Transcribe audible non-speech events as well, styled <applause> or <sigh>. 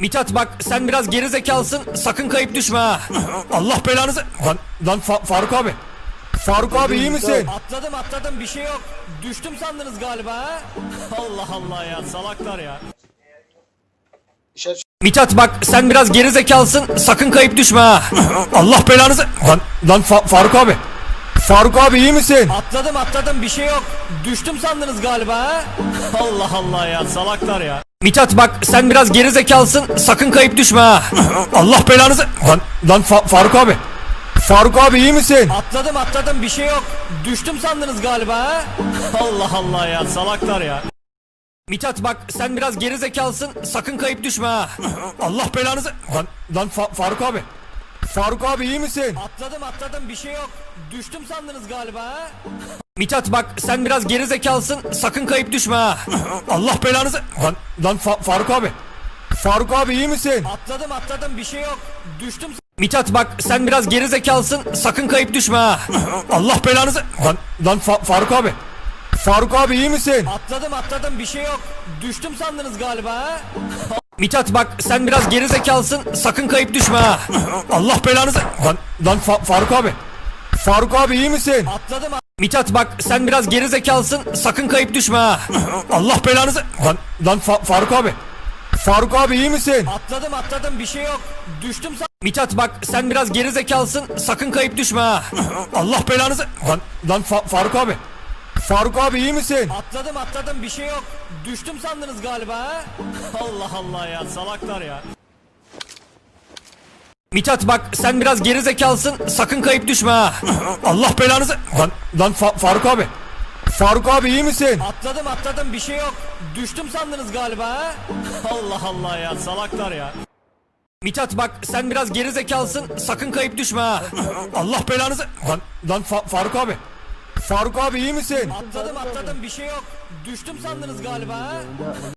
Mithat bak sen biraz geri zekalısın <laughs> sakın kayıp düşme ha. Allah belanızı. Lan, lan Fa- Faruk abi. Faruk abi iyi misin? Atladım atladım bir şey yok. Düştüm sandınız galiba ha? <laughs> Allah Allah ya salaklar ya. Mithat bak sen biraz geri zekalısın sakın kayıp düşme ha. Allah belanızı. Lan, lan Fa- Faruk abi. Faruk abi iyi misin? Atladım atladım bir şey yok. Düştüm sandınız galiba ha? Allah Allah ya salaklar ya. Mithat bak sen biraz geri zekalısın sakın kayıp düşme ha. <clears throat> Allah belanızı. Lan, lan Fa- Faruk abi. Faruk abi iyi misin? Atladım atladım bir şey yok. Düştüm sandınız galiba ha? <laughs> Allah Allah ya salaklar ya. Mithat bak sen biraz geri zekalısın sakın kayıp düşme ha. <clears throat> Allah belanızı. Lan, lan Fa- Faruk abi. Faruk abi iyi misin? Atladım atladım bir şey yok. Düştüm sandınız galiba ha? Mithat bak sen biraz geri zekalısın sakın kayıp düşme ha. <clears throat> Allah belanızı. Lan, lan Fa- Faruk abi. Faruk abi iyi misin? Atladım atladım bir şey yok. Düştüm Mithat bak sen biraz geri zekalısın sakın kayıp düşme ha. <clears throat> Allah belanızı. Lan, lan Fa- Faruk abi. Faruk abi iyi misin? atladım atladım bir şey yok. Düştüm sandınız galiba ha? <laughs> Mithat bak sen biraz geri zekalısın sakın kayıp düşme ha. <clears throat> Allah belanızı. Lan, lan Fa- Faruk abi. Faruk abi iyi misin? Atladım Mithat bak sen biraz geri zekalısın sakın kayıp düşme ha. <clears throat> Allah belanızı. Lan, lan Fa- Faruk abi. Faruk abi iyi misin? atladım atladım bir şey yok. Düştüm sa- Mithat bak sen biraz geri zekalısın sakın kayıp düşme ha. <clears throat> Allah belanızı. Lan, lan Fa- Faruk abi. Faruk abi iyi misin? atladım atladım bir şey yok. Düştüm sandınız galiba ha? <laughs> Allah Allah ya salaklar ya. Mithat bak sen biraz geri zekalısın sakın kayıp düşme ha. <clears throat> Allah belanızı. Lan, lan Fa- Faruk abi. Faruk abi iyi misin? Atladım atladım bir şey yok. Düştüm sandınız galiba ha? <laughs> Allah Allah ya salaklar ya. Mithat bak sen biraz geri zekalısın sakın kayıp düşme ha. <clears throat> Allah belanızı. Lan, lan Fa- Faruk abi. Faruk abi iyi misin? Atladım atladım bir şey yok. Düştüm sandınız galiba ha?